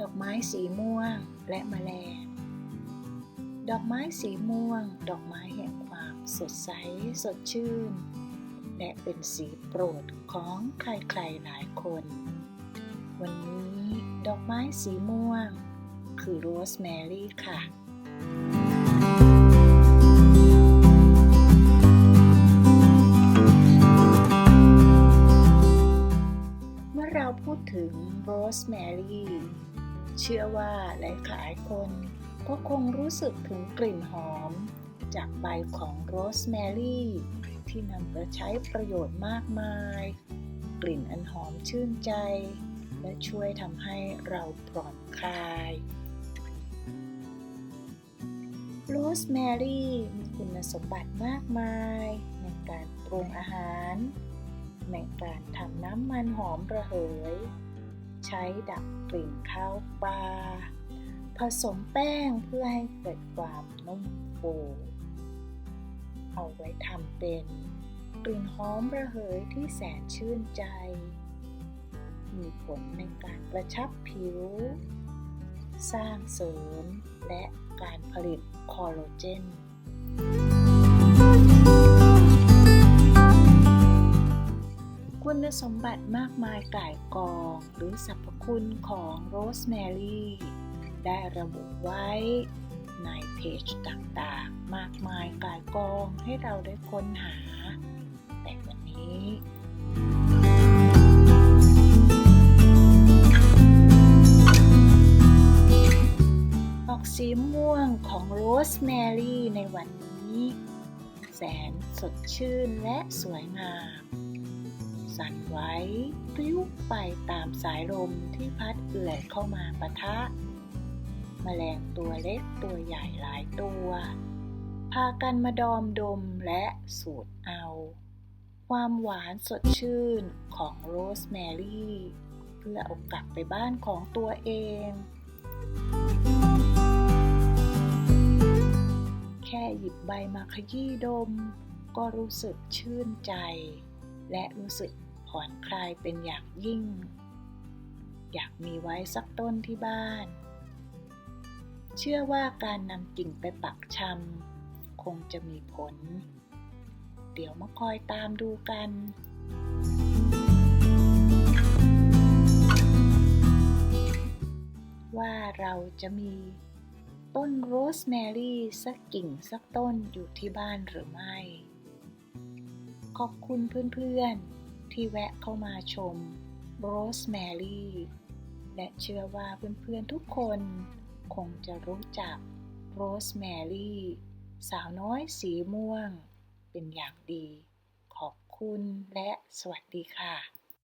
ดอกไม้สีม่วงและมแมลง ดอกไม้สีม่วง ดอกไม้แห่งความสดใสสดชื่น และเป็นสีโปรดของใครๆหลายคน วันนี้ดอกไม้สีม่วง คือโรสแมรี่ค่ะเมื่อเราพูดถึงโรสแมรี่ เชื่อว่าหลายๆคนก็คงรู้สึกถึงกลิ่นหอม จากใบของโรสแมรี่ที่นำไปใช้ประโยชน์มากมาย กลิ่นอันหอมชื่นใจ และช่วยทำให้เราผ่อนคลายโรสแมรี่มีคุณสมบัติมากมาย ในการปรุงอาหาร ในการทำน้ำมันหอมระเหย ใช้ดับกลิ่นข้าวปลาผสมแป้งเพื่อให้เกิดความนุ่มฟู เอาไว้ทำเป็นกลิ่นหอมระเหยที่แสนชื่นใจ มีผลในการกระชับผิว สร้างเสริมและการผลิตคอลลาเจน คุณสมบัติมากมายก่ายกอง หรือสรรพคุณของโรสแมรี่ ได้ระบุไว้ในเพจต่างๆ มากมายก่ายกองให้เราได้ค้นหา แต่วันนี้ออกสีม่วงของโรสแมรี่ในวันนี้ แสนสดชื่นและสวยงาม สั่นไหว้ปลิ้วไปตามสายลมที่พัดเอื่อยเข้ามาปะทะแมลงตัวเล็กตัวใหญ่หลายตัว พากันมาดอมดมและสูดเอา ความหวานสดชื่นของโรสแมรี่เพื่อเอากลับไปบ้านของตัวเอง แค่หยิบใบมาขยี้ดม ก็รู้สึกชื่นใจ และรู้สึก ผ่อนคลายเป็นอย่างยิ่ง อยากมีไว้สักต้นที่บ้าน เชื่อว่าการนำกิ่งไปปักชำคงจะมีผล เดี๋ยวมาคอยตามดูกันว่าเราจะมีต้นโรสแมรี่สักกิ่งสักต้นอยู่ที่บ้านหรือไม่ ขอบคุณเพื่อนๆ ที่แวะเข้ามาชมโรสแมรี่และเชื่อว่าเพื่อนๆทุกคนคงจะรู้จักโรสแมรี่สาวน้อยสีม่วง เป็นอย่างดี ขอบคุณและสวัสดีค่ะ